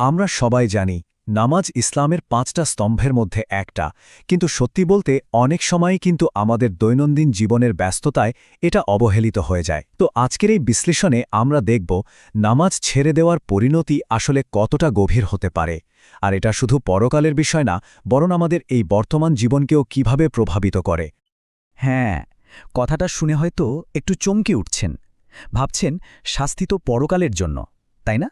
আমরা সবাই জানি, নামাজ ইসলামের পাঁচটা স্তম্ভের মধ্যে একটা, কিন্তু সত্যি বলতে অনেক সময়ই কিন্তু আমাদের দৈনন্দিন জীবনের ব্যস্ততায় এটা অবহেলিত হয়ে যায়। তো আজকের এই বিশ্লেষণে আমরা দেখব, নামাজ ছেড়ে দেওয়ার পরিণতি আসলে কতটা গভীর হতে পারে। আর এটা শুধু পরকালের বিষয় না, বরং আমাদের এই বর্তমান জীবনকেও কীভাবে প্রভাবিত করে। হ্যাঁ কথাটা শুনে হয়তো একটু চমকে উঠছেন। ভাবছেন, শাস্তি তো পরকালের জন্য, তাই না?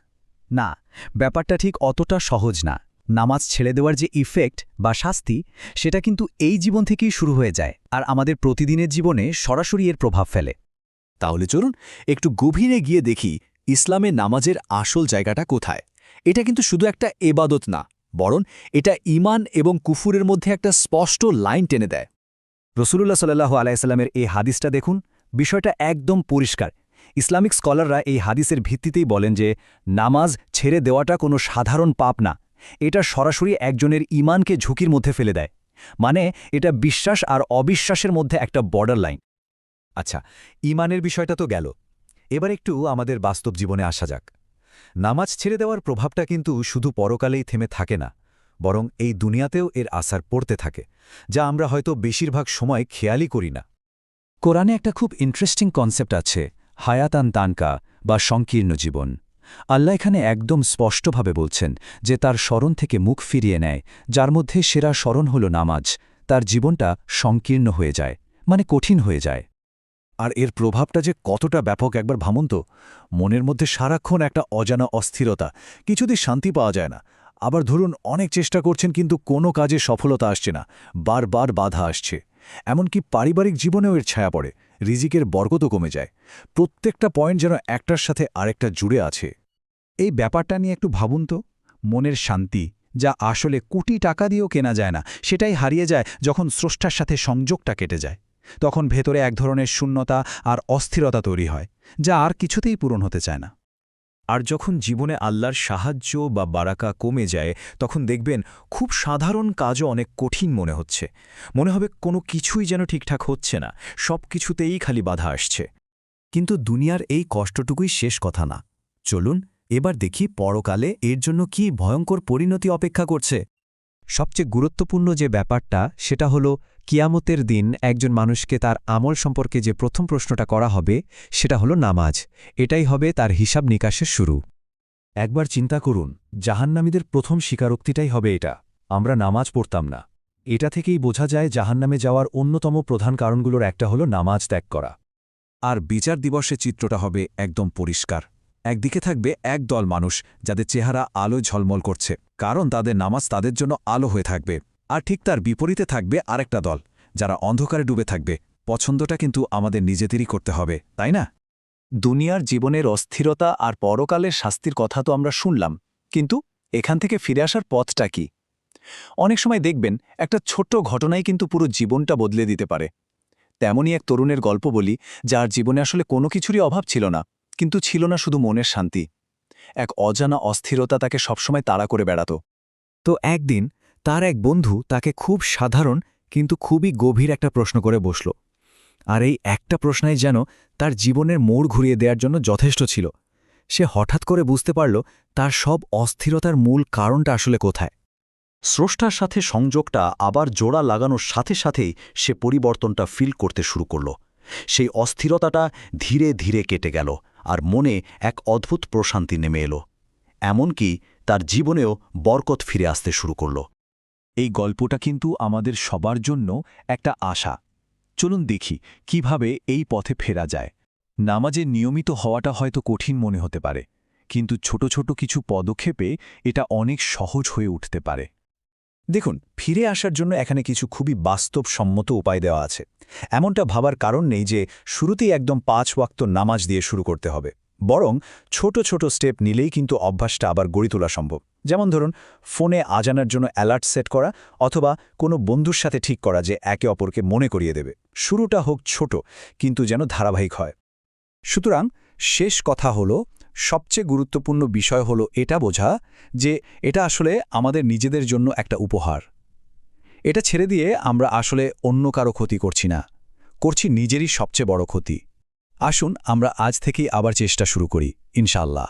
না, ব্যাপারটা ঠিক অতটা সহজ না। নামাজ ছেড়ে দেওয়ার যে ইফেক্ট বা শাস্তি, সেটা কিন্তু এই জীবন থেকেই শুরু হয়ে যায় আর আমাদের প্রতিদিনের জীবনে সরাসরি এর প্রভাব ফেলে। তাহলে চলুন একটু গভীরে গিয়ে দেখি ইসলামে নামাজের আসল জায়গাটা কোথায়। এটা কিন্তু শুধু একটা এবাদত না, বরং এটা ইমান এবং কুফুরের মধ্যে একটা স্পষ্ট লাইন টেনে দেয়। রসুল্লাহ সাল্লাহ আলাইসাল্লামের এই হাদিসটা দেখুন, বিষয়টা একদম পরিষ্কার। ইসলামিক স্কলাররা এই হাদিসের ভিত্তিতেই বলেন যে, নামাজ ছেড়ে দেওয়াটা কোনো সাধারণ পাপ না। এটা সরাসরি একজনের ইমানকে ঝুঁকির মধ্যে ফেলে দেয়। মানে এটা বিশ্বাস আর অবিশ্বাসের মধ্যে একটা বর্ডার লাইন আচ্ছা ইমানের বিষয়টা তো গেল। এবার একটু আমাদের বাস্তব জীবনে আসা যাক। নামাজ ছেড়ে দেওয়ার প্রভাবটা কিন্তু শুধু পরকালেই থেমে থাকে না, বরং এই দুনিয়াতেও এর আসার পড়তে থাকে, যা আমরা হয়তো বেশিরভাগ সময় খেয়ালই করি না। কোরআনে একটা খুব ইন্টারেস্টিং কনসেপ্ট আছে হায়াতান তানকা বা সংকীর্ণ জীবন। আল্লাহ এখানে একদম স্পষ্টভাবে বলছেন যে তার স্মরণ থেকে মুখ ফিরিয়ে নেয়, যার মধ্যে সেরা স্মরণ হল নামাজ। তার জীবনটা সংকীর্ণ হয়ে যায় মানে কঠিন হয়ে যায়। আর এর প্রভাবটা যে কতটা ব্যাপক একবার ভাবুন তো মনের মধ্যে সারাক্ষণ একটা অজানা অস্থিরতা, কিছুতেই শান্তি পাওয়া যায় না। আবার ধরুন, অনেক চেষ্টা করছেন কিন্তু কোনো কাজে সফলতা আসছে না, বারবার বাধা আসছে। এমনকি পারিবারিক জীবনেও এর ছায়া পড়ে। রিজিকের বরকতও কমে যায়। প্রত্যেকটা পয়েন্ট যেন একটার সাথে আরেকটা জুড়ে আছে। এই ব্যাপারটা নিয়ে একটু ভাবুন তো। মনের শান্তি, যা আসলে কোটি টাকা দিয়েও কেনা যায় না, সেটাই হারিয়ে যায় যখন স্রষ্টার সাথে সংযোগটা কেটে যায়। তখন ভেতরে এক ধরনের শূন্যতা আর অস্থিরতা তৈরি হয়, যা আর কিছুতেই পূরণ হতে চায় না। আর যখন জীবনে আল্লাহর সাহায্য বা বারাকা কমে যায়, তখন দেখবেন খুব সাধারণ কাজও অনেক কঠিন মনে হচ্ছে। মনে হবে কোনো কিছুই যেন ঠিকঠাক হচ্ছে না, সব কিছুতেই খালি বাধা আসছে। কিন্তু দুনিয়ার এই কষ্টটুকুই শেষ কথা না। চলুন, এবার দেখি পরকালে এর জন্য কি ভয়ঙ্কর পরিণতি অপেক্ষা করছে। সবচেয়ে গুরুত্বপূর্ণ যে ব্যাপারটা, সেটা হলো কিয়ামতের দিন একজন মানুষকে তার আমল সম্পর্কে যে প্রথম প্রশ্নটা করা হবে, সেটা হলো নামাজ। এটাই হবে তার হিসাব নিকাশের শুরু। একবার চিন্তা করুন, জাহান্নামীদের প্রথম স্বীকারোক্তিটাই হবে এটা, আমরা নামাজ পড়তাম না। এটা থেকেই বোঝা যায় জাহান্নামে যাওয়ার অন্যতম প্রধান কারণগুলোর একটা হলো নামাজ ত্যাগ করা। আর বিচার দিবসে চিত্রটা হবে একদম পরিষ্কার। একদিকে থাকবে এক দল মানুষ, যাদের চেহারা আলোয় ঝলমল করছে, কারণ তাদের নামাজ তাদের জন্য আলো হয়ে থাকবে। আর ঠিক তার বিপরীতে থাকবে আরেকটা দল, যারা অন্ধকারে ডুবে থাকবে। পছন্দটা কিন্তু আমাদের নিজেদেরই করতে হবে, তাই না? দুনিয়ার জীবনের অস্থিরতা আর পরকালের শাস্তির কথা তো আমরা শুনলাম, কিন্তু এখান থেকে ফিরে আসার পথটা কি? অনেক সময় দেখবেন একটা ছোট্ট ঘটনাই কিন্তু পুরো জীবনটা বদলে দিতে পারে। তেমনই এক তরুণের গল্প বলি, যার জীবনে আসলে কোনো কিছুরই অভাব ছিল না, কিন্তু ছিল না শুধু মনের শান্তি। এক অজানা অস্থিরতা তাকে সবসময় তাড়া করে বেড়াত। তো একদিন তার এক বন্ধু তাকে খুব সাধারণ কিন্তু খুবই গভীর একটা প্রশ্ন করে বসল। আর এই একটা প্রশ্নই যেন তার জীবনের মোড় ঘুরিয়ে দেওয়ার জন্য যথেষ্ট ছিল। সে হঠাৎ করে বুঝতে পারল তার সব অস্থিরতার মূল কারণটা আসলে কোথায়। স্রষ্টার সাথে সংযোগটা আবার জোড়া লাগানোর সাথে সাথেই সে পরিবর্তনটা ফিল করতে শুরু করল। সেই অস্থিরতাটা ধীরে ধীরে কেটে গেল আর মনে এক অদ্ভুত প্রশান্তি নেমে এলো। এমনকি তার জীবনেও বরকত ফিরে আসতে শুরু করল। এই গল্পটা কিন্তু আমাদের সবার জন্য একটা আশা। চলুন দেখি কীভাবে এই পথে ফেরা যায়। নামাজে নিয়মিত হওয়াটা হয়তো কঠিন মনে হতে পারে, কিন্তু ছোট ছোট কিছু পদক্ষেপে এটা অনেক সহজ হয়ে উঠতে পারে। দেখুন, ফিরে আসার জন্য এখানে কিছু খুবই বাস্তবসম্মত উপায় দেওয়া আছে। এমনটা ভাবার কারণ নেই যে শুরুতেই একদম পাঁচ ওয়াক্ত নামাজ দিয়ে শুরু করতে হবে। বরং ছোট ছোট স্টেপ নিলেই কিন্তু অভ্যাসটা আবার গড়ি তোলা সম্ভব। যেমন ধরুন, ফোনে আজানার জন্য অ্যালার্ট সেট করা অথবা কোনো বন্ধুর সাথে ঠিক করা যে একে অপরকে মনে করিয়ে দেবে। শুরুটা হোক ছোট, কিন্তু যেন ধারাবাহিক হয়। সুতরাং শেষ কথা হলো, সবচেয়ে গুরুত্বপূর্ণ বিষয় হলো এটা বোঝা যে এটা আসলে আমাদের নিজেদের জন্য একটা উপহার। এটা ছেড়ে দিয়ে আমরা আসলে অন্য কারও ক্ষতি করছি না। করছি নিজেরই সবচেয়ে বড় ক্ষতি। আসুন আমরা আজ থেকেই আবার চেষ্টা শুরু করি ইনশাল্লাহ